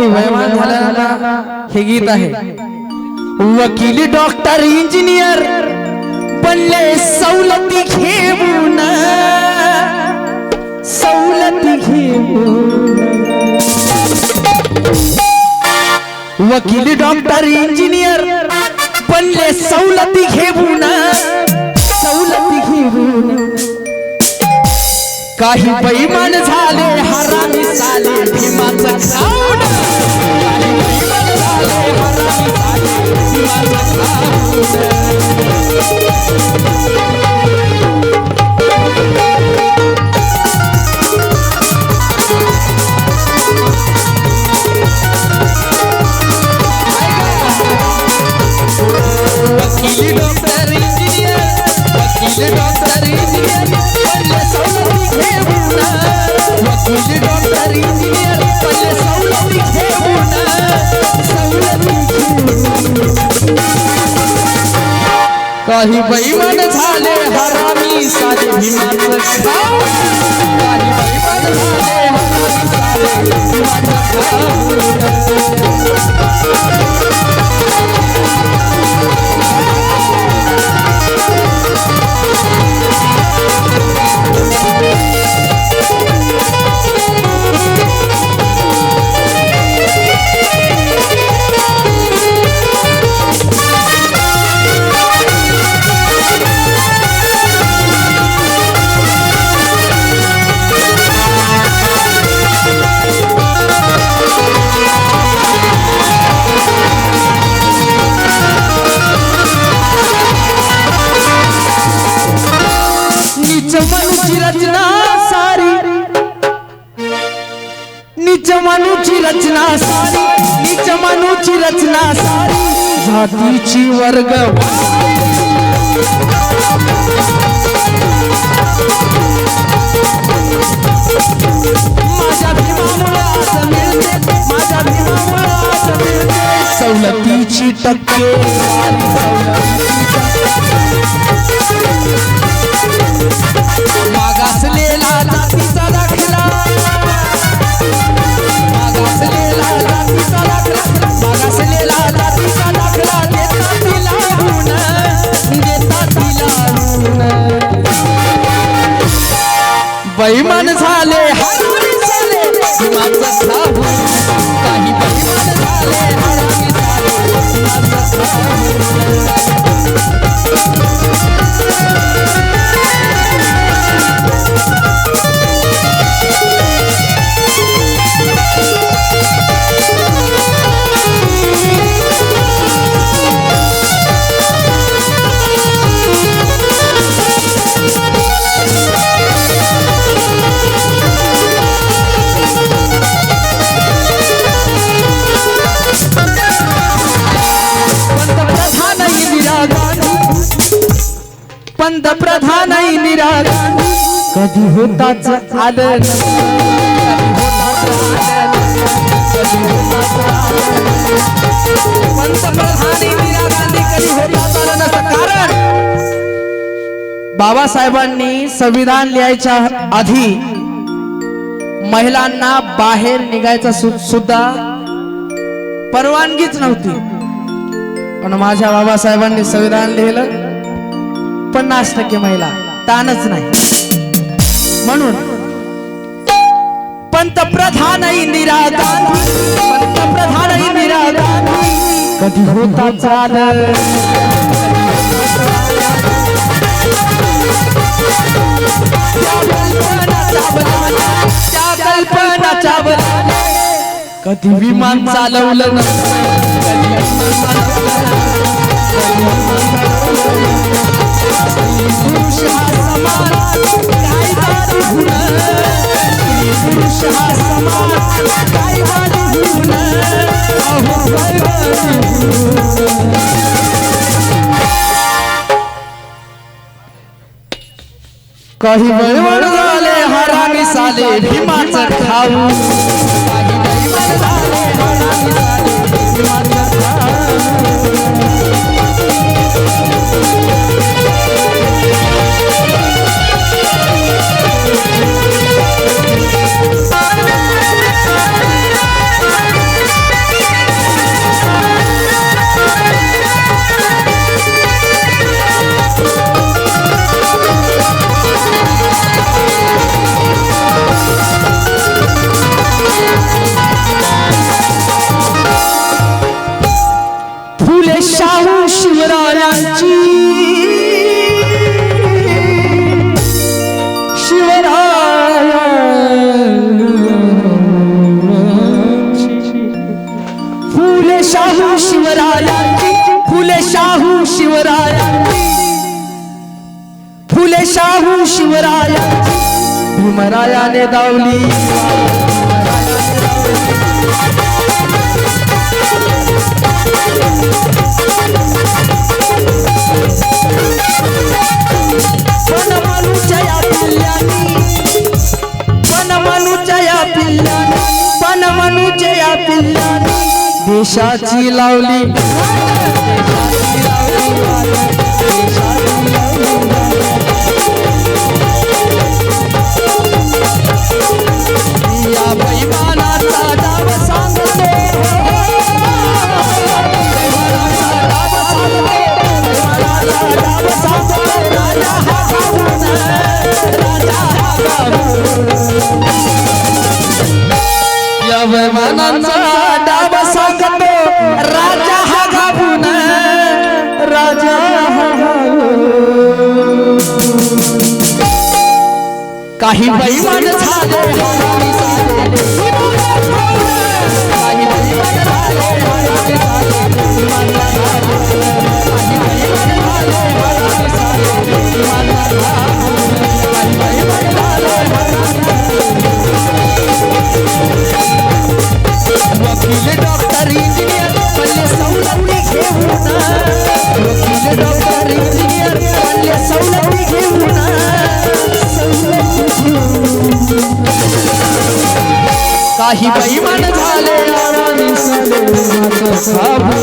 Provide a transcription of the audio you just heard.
काही वयमान झाल्यानंतर हे गीत आहे. वकील डॉक्टर इंजिनियर बनले सवलती घेऊन सवलती घेऊन. वकील डॉक्टर इंजिनियर बनले सवलती घेऊन सवलती घेऊन. काही बैमान झाले हरामी साले भीमाचं साले भीमाचं काही बैमन झाले हरामी सारे भीमाचं खाऊन काही बैमन झाले हरामी सारे. भीमाचं खाऊन रचना सारी नीच मनुची रचना सारी जातीची वर्ग. सवलतीची टक्के. Jesus. पंतप्रधान इंदिरा कधी होताच आलं पंतप्रधान इंदिरा गांधी कधी होताच आलं नसतं कारण बाबासाहेबांनी संविधान लिहायच्या आधी महिलांना बाहेर निघायचं सु- सुद्धा परवानगीच नव्हती. पण माझ्या बाबासाहेबांनी संविधान लिहिलं. पन्नास टक्के महिला. ताणच नाही. म्हणून पंतप्रधान इंदिरा गांधी पंतप्रधान इंदिरा गांधी. कधी होता चाल कल्पनाच्या कधी विमान चालवलं नसतं? काही बळवळ झाले हरामी साले भीमाचं खाऊ काही बळवळ झाले हरामी साले भीमाचं फुले शाहू शिवरायाची. शिवराय फुले शाहू शिवरायांची. फुले दावली. देशाची लावली या काही बैमान झाले. काही बैमान झाले काही बैमान झाले